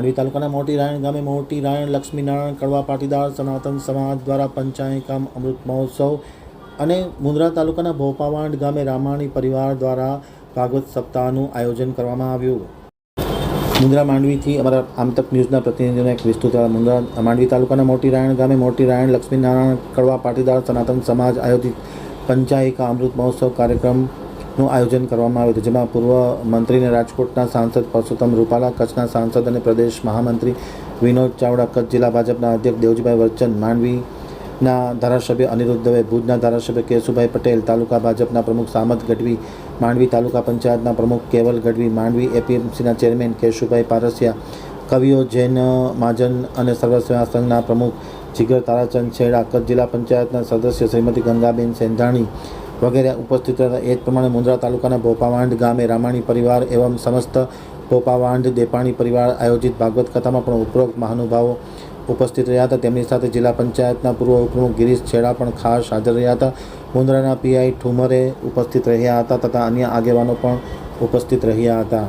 માંડવી તાલુકાના મોટી રાયણ ગામે મોટી રાયણ લક્ષ્મીનારાયણ કડવા પાટીદાર સનાતન સમાજ દ્વારા પંચાયત કામ અમૃત મહોત્સવ અને મુંદ્રા તાલુકાના ભોપાવાંડ ગામે રામાણી પરિવાર દ્વારા ભાગવત સપ્તાહનું આયોજન કરવામાં આવ્યું મુંદ્રા માંડવીથી અમારા આમતક ન્યૂઝના પ્રતિનિધિઓને એક વિસ્તૃત. મુંદ્રા માંડવી તાલુકાના મોટી રાયણ ગામે મોટી રાયણ લક્ષ્મીનારાયણ કડવા પાટીદાર સનાતન સમાજ આયોજિત પંચાયિકા અમૃત મહોત્સવ કાર્યક્રમનું આયોજન કરવામાં આવ્યું હતું, જેમાં પૂર્વ મંત્રી અને રાજકોટના સાંસદ પરસોત્તમ રૂપાલા, કચ્છના સાંસદ અને પ્રદેશ મહામંત્રી વિનોદ ચાવડા, કચ્છ જિલ્લા ભાજપના અધ્યક્ષ દેવજીભાઈ વરચંદ માંડવીના ધારાસભ્ય અનિરુદ્ધ દવે, ભુજના ધારાસભ્ય કેશુભાઈ પટેલ, તાલુકા ભાજપના પ્રમુખ સામત ગઢવી, માંડવી તાલુકા પંચાયતના પ્રમુખ કેવલ ગઢવી, માંડવી એપીએમસીના ચેરમેન કેશુભાઈ પારસિયા, કવિઓ જૈન મહાજન અને સર્વ સેવા સંઘના પ્રમુખ જીગર તારાચંદ છેડા, કચ્છ જિલ્લા પંચાયતના સદસ્ય શ્રીમતી ગંગાબેન સેંધાણી વગેરે ઉપસ્થિત હતા એ જ પ્રમાણે મુંદ્રા તાલુકાના ભોપાવાંઢ ગામે રામાણી પરિવાર એવમ સમસ્ત ભોપાવાંઢ દેપાણી પરિવાર આયોજિત ભાગવત કથામાં પણ ઉપરોક્ત મહાનુભાવો ઉપસ્થિત રહ્યા હતા. તેમની સાથે જિલ્લા પંચાયતના પૂર્વ ઉપપ્રમુખ ગિરીશ છેડા પણ ખાસ હાજર રહ્યા હતા. મુંદ્રાના પીઆઈ ઠુમરે ઉપસ્થિત રહ્યા હતા તથા અન્ય આગેવાનો પણ ઉપસ્થિત રહ્યા હતા.